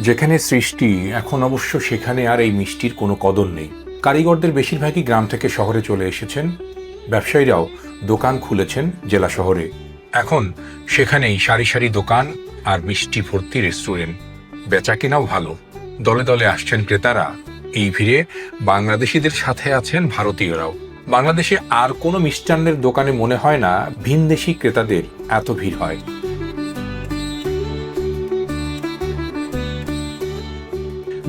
যেখানে সৃষ্টি, এখন অবশ্য সেখানে আর এই মিষ্টির কোনো কদর নেই। কারিগরদের বেশিরভাগই গ্রাম থেকে শহরে চলে এসেছেন। ব্যবসায়ীরাও দোকান খুলেছেন জেলা শহরে। এখন সেখানেই সারি সারি দোকান আর মিষ্টি ভর্তি রেস্টুরেন্ট। বেচা কেনাও ভালো। দলে দলে আসছেন ক্রেতারা। এই ভিড়ে বাংলাদেশিদের সাথে আছেন ভারতীয়রাও। বাংলাদেশে আর কোনো মিষ্টান্নের দোকানে মনে হয় না ভিনদেশি ক্রেতাদের এত ভিড় হয়।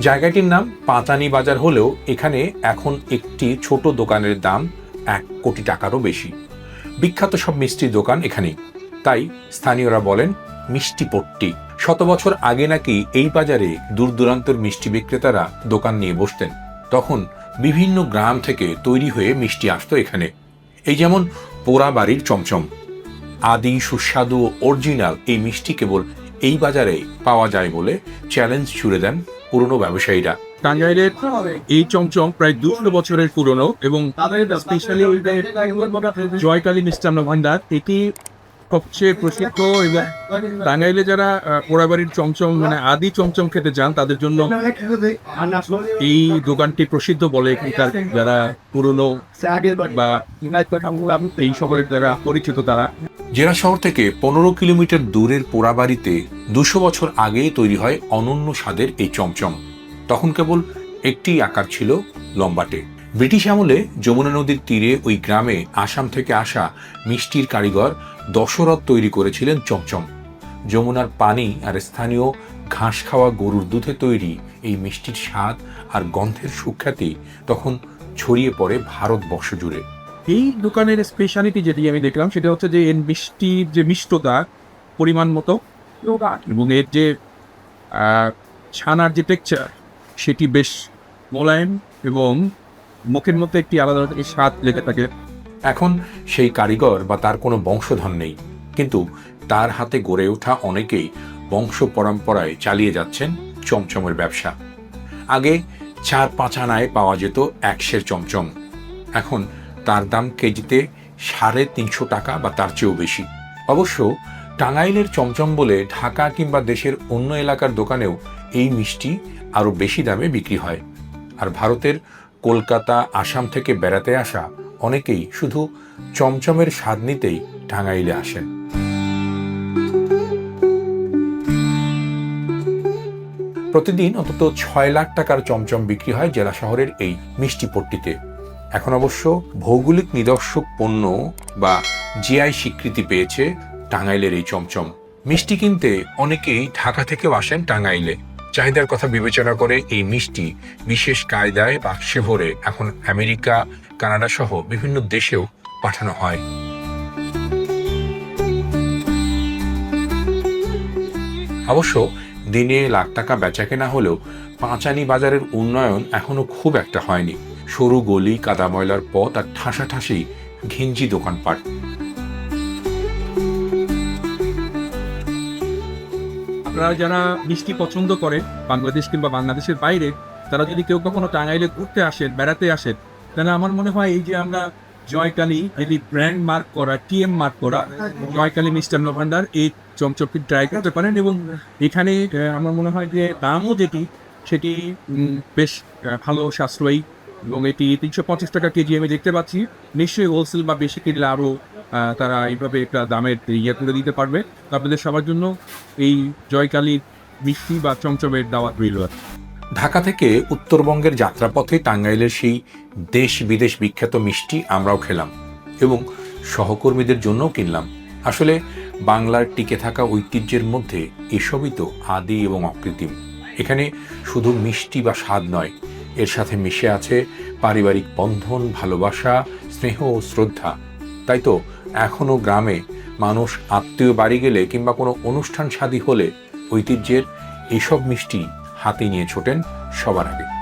জায়গাটির নাম পাতানি বাজার হলেও এখানে এখন একটি ছোট দোকানের দাম এক কোটি টাকারও বেশি। বিখ্যাত সব মিষ্টির দোকান এখানেই। তাই স্থানীয়রা বলেন, মিষ্টি পট্টি। শত বছর আগে নাকি এই বাজারে দূর দূরান্তের মিষ্টি বিক্রেতারা দোকান নিয়ে বসতেন। তখন বিভিন্ন গ্রাম থেকে তৈরি হয়ে মিষ্টি আসতো এখানে। এই যেমন পোড়া বাড়ির চমচম। আদি, সুস্বাদু, অরিজিনাল এই মিষ্টি কেবল এই বাজারে পাওয়া যায় বলে চ্যালেঞ্জ ছুড়ে দেন পুরনো ব্যবসায়ীরা। টাঙ্গাইলের এই চমচম প্রায় দুশো বছরের পুরনো এবং স্পেশালি জয়কালী মিষ্টান্ন ভান্ডার এটি সবচেয়ে প্রসিদ্ধ এবং টাঙ্গাইলে যারা পোড়াবাড়ির চমচম মানে আদি চমচম খেতে চান তাদের জন্য এই দোকানটি প্রসিদ্ধ বলে এখানকার যারা পুরনো বা এই শহরের যারা পরিচিত তারা। জেলা শহর থেকে পনেরো কিলোমিটার দূরের পোড়াবাড়িতে দুশো বছর আগে তৈরি হয় অনন্য স্বাদের এই চমচম। তখন কেবল একটি আকার ছিল লম্বাটে। ব্রিটিশ আমলে যমুনা নদীর তীরে ওই গ্রামে আসাম থেকে আসা মিষ্টির কারিগর দশরথ তৈরি করেছিলেন চমচম। যমুনার পানি আর স্থানীয় ঘাস খাওয়া গরুর দুধে তৈরি এই মিষ্টির স্বাদ আর গন্ধের সুখ্যাতি তখন ছড়িয়ে পড়ে ভারতবর্ষ জুড়ে এই দোকানের স্পেশালিটি যেটি আমি দেখলাম, সেটা হচ্ছে যে এর মিষ্টির যে মিষ্টতা, পরিমাণ মতো এবং এর যে ছানার যে টেক্সচার সেটি বেশ মোলায়েম এবং মুখের মধ্যে একটি আলাদা স্বাদ লেগে থাকে। এখন সেই কারিগর বা তার কোনো বংশধর নেই। কিন্তু তার হাতে গড়ে ওঠা অনেকেই বংশ পরম্পরায় চালিয়ে যাচ্ছেন চমচমের ব্যবসা। আগে চার পাঁচ আনায় পাওয়া যেত একশের চমচম। এখন তার দাম কেজিতে সাড়ে তিনশো টাকা বা তার চেয়েও বেশি। অবশ্য টাঙ্গাইলের চমচম বলে ঢাকা কিংবা দেশের অন্য এলাকার দোকানেও এই মিষ্টি আরও বেশি দামে বিক্রি হয়। আর ভারতের কলকাতা, আসাম থেকে বেড়াতে আসা অনেকেই শুধু চমচমের স্বাদ নিতেই টাঙ্গাইলে আসেন। প্রতিদিন অন্তত ছয় লাখ টাকার চমচম বিক্রি হয় জেলা শহরের এই মিষ্টি পট্টিতে। এখন অবশ্য ভৌগোলিক নিদর্শক পণ্য বা জিআই স্বীকৃতি পেয়েছে টাঙ্গাইলের এই চমচম। মিষ্টি কিনতে অনেকেই ঢাকা থেকেও আসেন টাঙ্গাইলে। চাহিদার কথা বিবেচনা করে এই মিষ্টি বিশেষ কায়দায় বাক্সে ভরে এখন আমেরিকা কানাডা সহ বিভিন্ন দেশেও পাঠানো হয়। অবশ্য দিনে লাখ টাকা বেচা কেনা হলেও পাঁচানি বাজারের উন্নয়ন এখনও খুব একটা হয়নি। সরু গলি, কাদা ময়লার পথ আর ঠাসাঠাসি ঘিঞ্জি দোকানপাট। আপনারা যারা মিষ্টি পছন্দ করেন, বাংলাদেশ কিংবা বাংলাদেশের বাইরে, তারা যদি কেউ কখনো টাঙ্গাইলে ঘুরতে আসেন, বেড়াতে আসেন তাহলে আমার মনে হয় এই যে আমরা জয়কালী যদি ব্র্যান্ড মার্ক করা টিএম মার্ক করা জয়কালী মিষ্টান্ন ভান্ডার এই চমচমটি ট্রাই করতে পারেন এবং এখানে আমার মনে হয় যে দামও যেটি, সেটি বেশ ভালো সাশ্রয়ী এবং এটি তিনশো পঞ্চাশ টাকা কেজি আমি দেখতে পাচ্ছি নিশ্চয়ই হোলসেল বা বেশি কিনলে আরও তারা এইভাবে একটা দামের ইয়ে করে দিতে পারবে আপনাদের সবার জন্য এই জয়কালীর মিষ্টি বা চমচমের দাওয়াত রইল। ঢাকা থেকে উত্তরবঙ্গের যাত্রাপথে টাঙ্গাইলের সেই দেশ বিদেশ বিখ্যাত মিষ্টি আমরাও খেলাম এবং সহকর্মীদের জন্যও কিনলাম। আসলে বাংলার টিকে থাকা ঐতিহ্যের মধ্যে এসবই তো আদি এবং অকৃত্রিম। এখানে শুধু মিষ্টি বা স্বাদ নয়, এর সাথে মিশে আছে পারিবারিক বন্ধন, ভালোবাসা, স্নেহ ও শ্রদ্ধা। তাই তো এখনও গ্রামে মানুষ আত্মীয় বাড়ি গেলে কিংবা কোনো অনুষ্ঠান শাদী হলে ঐতিহ্যের এইসব মিষ্টি হাতে নিয়ে ছোটেন সবার আগে।